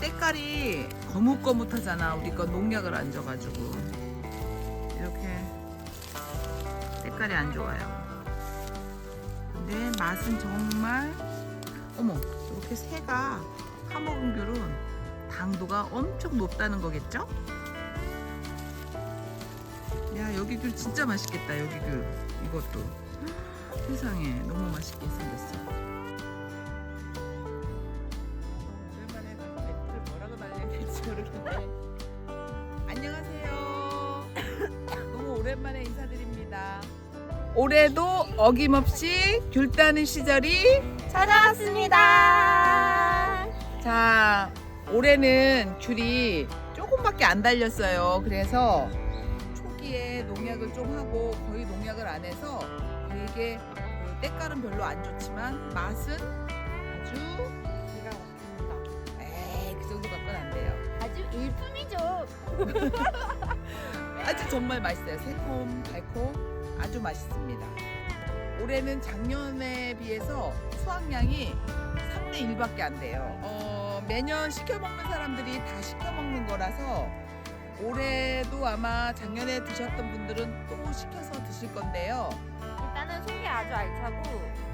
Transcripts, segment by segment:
때깔이 거뭇거뭇하잖아. 우리 거 농약을 안 줘가지고 이렇게 때깔이 안 좋아요. 근데 맛은 정말 어머 이렇게 새가 파먹은 귤은 당도가 엄청 높다는 거겠죠? 야 여기 귤 진짜 맛있겠다 여기 귤 이것도 세상에 너무 맛있게 생겼어. 모르겠네. 안녕하세요. 너무 오랜만에 인사드립니다. 올해도 어김없이 귤 따는 시절이 찾아왔습니다. 자 올해는 귤이 조금밖에 안 달렸어요. 그래서 초기에 농약을 좀 하고 거의 농약을 안 해서 되게 그 때깔은 별로 안 좋지만 맛은 아주 일품이죠. 아주 정말 맛있어요. 새콤 달콤 아주 맛있습니다. 올해는 작년에 비해서 수확량이 3대 1밖에 안 돼요. 어, 매년 시켜 먹는 사람들이 다 시켜 먹는 거라서 올해도 아마 작년에 드셨던 분들은 또 시켜서 드실 건데요. 일단은 속이 아주 알차고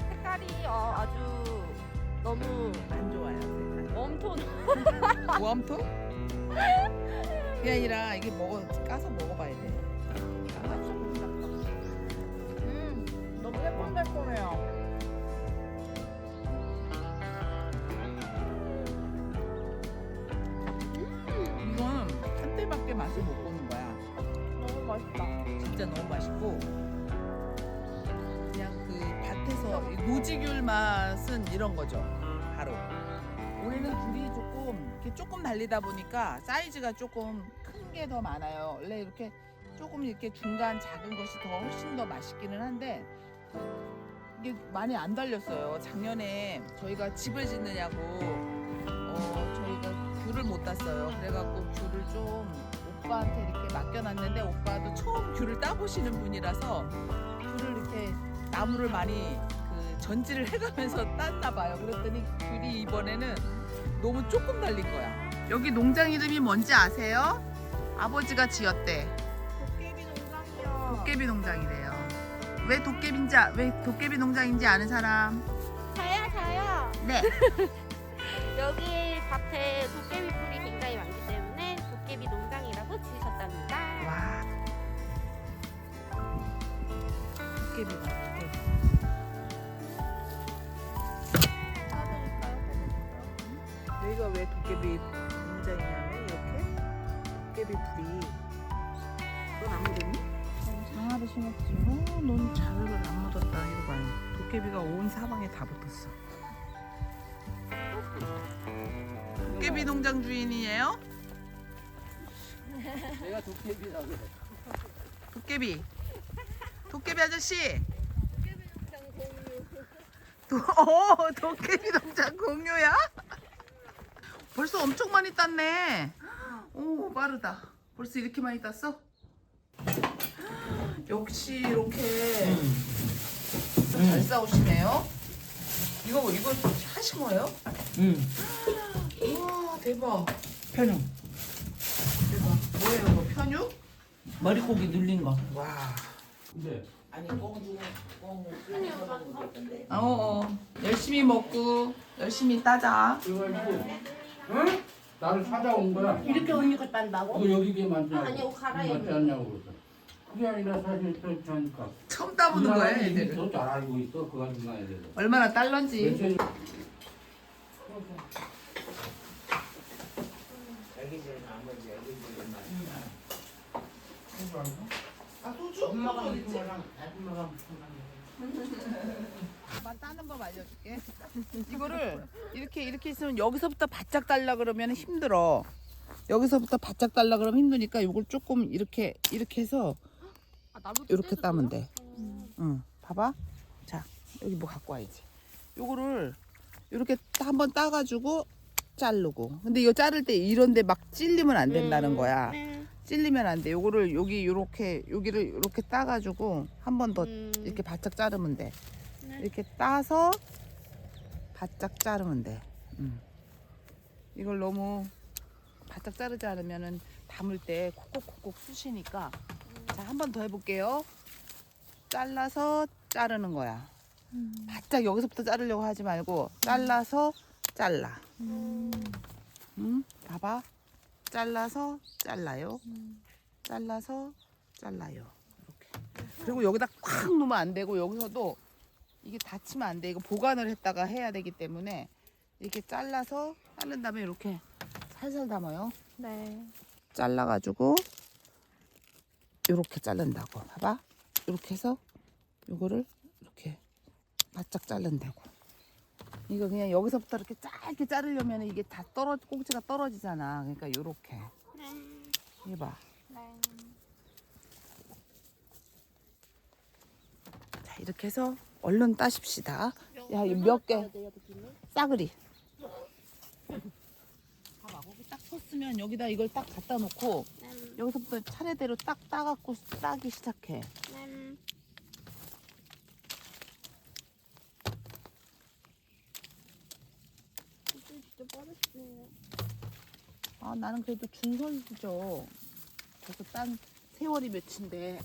색깔이 어, 아주 너무 안 좋아요. 웜톤. 웜토? 그게 아니라 이게 먹어 까서 먹어봐야 돼. 음, 너무 새콤달콤해요. 이건 한 대밖에 맛을 못 보는 거야. 너무 맛있다. 진짜 너무 맛있고 그냥 그 밭에서 이 노지귤 맛은 이런 거죠 조금 달리다 보니까 사이즈가 조금 큰 게 더 많아요. 원래 이렇게 조금 이렇게 중간 작은 것이 더 훨씬 더 맛있기는 한데 이게 많이 안 달렸어요. 작년에 저희가 집을 짓느냐고 어 저희가 귤을 못 땄어요. 그래갖고 귤을 좀 오빠한테 이렇게 맡겨놨는데 오빠도 처음 귤을 따보시는 분이라서 귤을 이렇게 나무를 많이 그 전지를 해가면서 땄나 봐요. 그랬더니 귤이 이번에는 너무 조금 달린 거야. 여기 농장 이름이 뭔지 아세요? 아버지가 지었대. 도깨비 농장이요. 도깨비 농장이래요. 왜 도깨비인지 아- 왜 도깨비 농장인지 아는 사람? 저요, 저요. 네. 여기 밭에 도깨비 풀이 굉장히 많기 때문에 도깨비 농장이라고 지으셨답니다. 와. 도깨비가 도깨비가 온 사방에 다 붙었어. 도깨비 농장 주인이에요? 내가 도깨비라고 해. 도깨비. 도깨비 아저씨. 도, 어, 도깨비 농장 공유야? 벌써 엄청 많이 땄네. 오, 빠르다. 벌써 이렇게 많이 땄어? 역시 이렇게 잘 싸우시네요. 이거 이거 하신 거예요? 응. 우와 대박 편육. 대박. 뭐예요 이거 편육? 머리고기 눌린 거. 와. 근데 아니 꽁주 꽁. 어, 어. 열심히 먹고 열심히 따자. 그래가지고 응? 나를 찾아온 거야. 이렇게 언니가 딴다고? 너 여기 게 맞냐고. 아니, 옷 갈아입어. 맞지 않냐고 그랬어. 그게 아니라 사실 또 저니까. 처음 따보는 거야 애들은. 더잘 알고 있어. 가지고 가야 돼. 얼마나 딸런지. 아 소주? 엄마가 소주 무슨 있지? 거랑 엄마가 무슨 따는 법 알려줄게. 이거를 이렇게 이렇게 있으면 여기서부터 바짝 달라 그러면 힘들어. 여기서부터 바짝 달라 그러면 힘드니까 이걸 조금 이렇게 이렇게 해서 이렇게 따면 돼. 응, 봐봐. 자, 여기 뭐 갖고 와야지. 요거를 이렇게 한번 따가지고 자르고. 근데 이거 자를 때 이런데 막 찔리면 안 된다는 거야. 네. 찔리면 안 돼. 요거를 여기 요렇게 여기를 이렇게 따가지고 한 번더 음. 이렇게 바짝 자르면 돼. 네. 이렇게 따서 바짝 자르면 돼. 음. 이걸 너무 바짝 자르지 않으면은 담을 때 콕콕콕콕 쑤시니까 자 한 번 더 해볼게요. 잘라서 자르는 거야. 바짝 여기서부터 자르려고 하지 말고 잘라서 잘라. 응? 봐봐. 잘라서 잘라요. 잘라서 잘라요. 이렇게. 그리고 여기다 꽉 놓으면 안 되고 여기서도 이게 닫히면 안 돼. 이거 보관을 했다가 해야 되기 때문에 이렇게 잘라서 자른 다음에 이렇게 살살 담아요. 네. 잘라가지고 이렇게 자른다고. 봐봐. 이렇게 해서 요거를 이렇게 바짝 자른다고. 이거 그냥 여기서부터 이렇게 짧게 자르려면 이게 다 떨어 꼭지가 떨어지잖아. 그러니까 요렇게. 해봐. 네. 자 이렇게 해서 얼른 따십시다. 야, 이몇 개? 싸그리. 봐봐 거기 딱 섰으면 여기다 이걸 딱 갖다 놓고 음, 여기서부터 차례대로 딱 따갖고 따기 시작해 음. 진짜 빠르시네요. 아 나는 그래도 준선수죠. 벌써 딴 세월이 몇인데.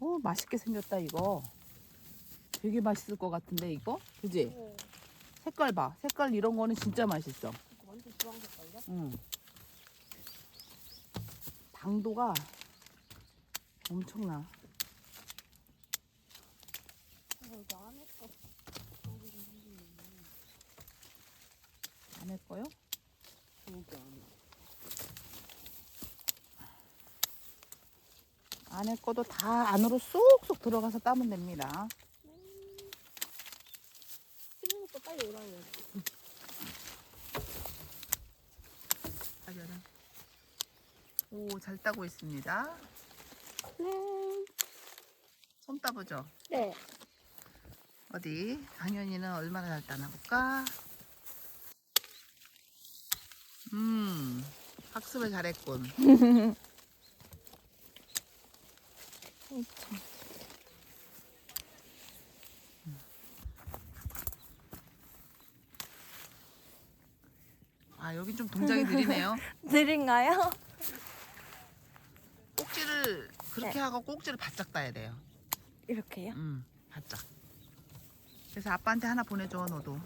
어 맛있게 생겼다 이거. 되게 맛있을 것 같은데 이거, 그지? 네. 색깔 봐. 색깔 이런 거는 진짜 맛있어. 완전 주황 색깔이야? 응. 당도가 엄청나. 안에 거. 안할 거요? 안에 거도 다 안으로 쏙쏙 들어가서 따면 됩니다. 빨리 오라고. 오, 잘 따고 있습니다. 네. 손 따보죠. 네. 어디? 당연히는 얼마나 잘 따나 볼까? 음, 학습을 잘했군. 아, 여긴 좀 동작이 느리네요. 느린가요? 꼭지를 그렇게 네. 하고 꼭지를 바짝 따야 돼요. 이렇게요? 음, 바짝. 그래서 아빠한테 하나 보내줘, 너도.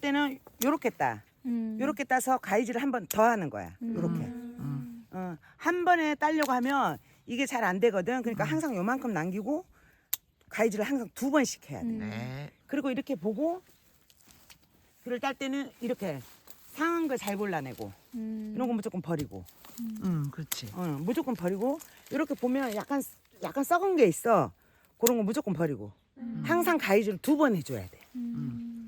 때는 요렇게 따. 음. 요렇게 따서 가위질을 한 번 더 하는 거야. 요렇게. 음. 어, 한 번에 따려고 하면 이게 잘 안 되거든. 그러니까 음. 항상 요만큼 남기고 가위질을 항상 두 번씩 해야 돼. 음. 네. 그리고 이렇게 보고 글을 딸 때는 이렇게 상한 걸 잘 골라내고 음. 이런 건 무조건 버리고 음, 그렇지. 어, 무조건 버리고 이렇게 보면 약간 약간 썩은 게 있어. 그런 거 무조건 버리고 항상 가위질을 두번 해줘야 돼. 음.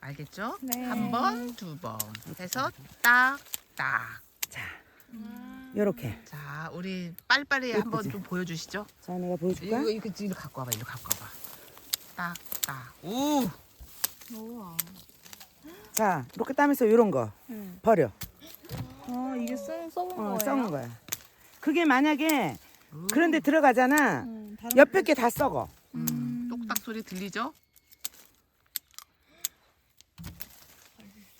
알겠죠? 네. 한 번, 두 번 해서 딱, 딱. 자, 요렇게. 자, 우리 빨리빨리 한번 예쁘지? 좀 보여주시죠. 자, 내가 보여줄까? 이거 이거 이거 갖고 와봐, 이거 갖고 와봐. 딱, 딱. 오, 우와. 자, 이렇게 따면서 요런 거 음. 버려. 아 이게 썩 썩은 어, 거예요? 썩은 거야. 그게 만약에 오. 그런데 들어가잖아. 음, 다른 옆에 게 다 썩어. 음, 똑딱 소리 들리죠?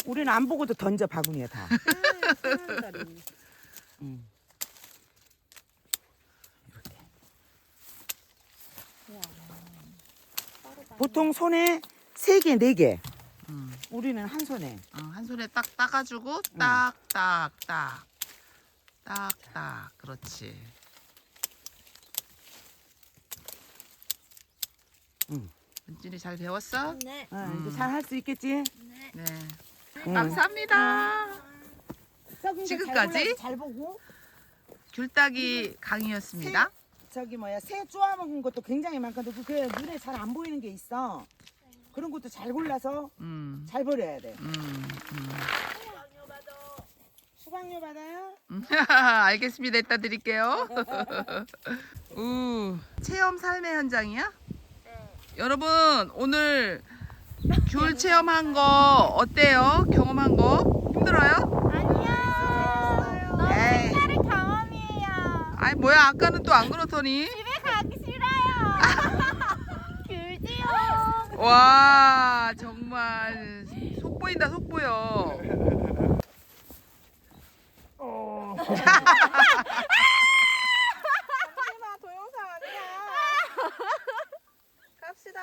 우리는 안 보고도 던져 바구니에 다. 음. 이렇게. 보통 손에 세 개, 네 개. 음, 우리는 한 손에. 어, 한 손에 딱 따가지고 딱, 딱, 딱, 딱, 딱. 그렇지. 응. 은진이 잘 배웠어? 네. 어, 음. 이제 잘 할 수 있겠지? 네. 응. 감사합니다. 썩은 거잘 지금까지? 골라서 잘 보고 귤따기 강의였습니다. 저기 뭐야 새 쪼아 먹은 것도 굉장히 많거든. 그게 눈에 잘 안 보이는 게 있어. 그런 것도 잘 골라서 음, 잘 버려야 돼. 음, 음. 수강료 받아요? 음, 알겠습니다. 이따 드릴게요. 우, 체험 삶의 현장이야? 여러분, 오늘 귤 체험한 거 어때요? 경험한 거? 힘들어요? 아니요. 너무 에이. 색다른 경험이에요. 아이, 뭐야, 아까는 또 안 그렇더니. 집에 가기 싫어요. 귤지요. 와 정말 속 보인다 속 보여. 잠시만 동영상 아니야. 갑시다.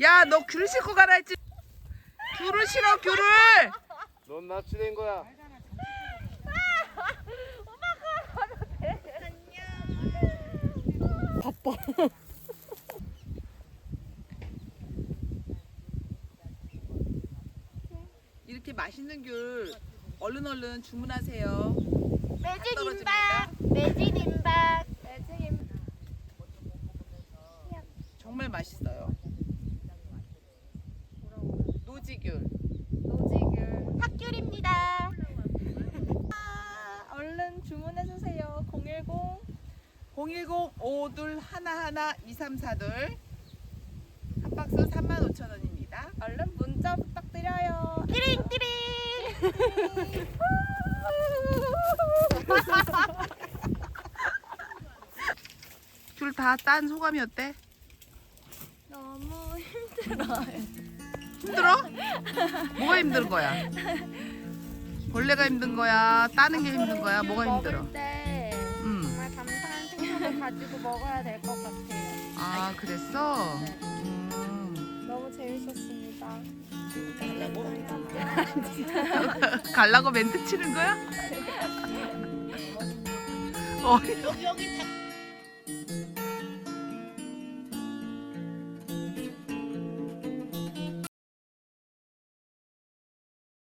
야 너 귤 싣고 가라 했지. 귤을 실어 귤을. 넌 납치된 거야. 이렇게 맛있는 귤 얼른 얼른 주문하세요. 매진 떨어집니다. 임박. 매진 임박. 정말 맛있어요. 노지귤. 노지귤. 팥귤입니다. 얼른 주문해 주세요. 010 010 52 하나하나 2342. 한 박스 35,000원입니다. 얼른 문자 부탁드려요. 띠링 띠링. 귤 다 딴 소감이 어때? 너무 힘들어요. 힘들어? 뭐가 힘든 거야? 벌레가 힘든 거야? 따는 게 힘든 거야? 뭐가 힘들어? 먹을 때 가지고 먹어야 될 것 같아요. 아 그랬어? 음. 너무 재밌었습니다. 갈라고 멘트 치는 거야? 어, 여기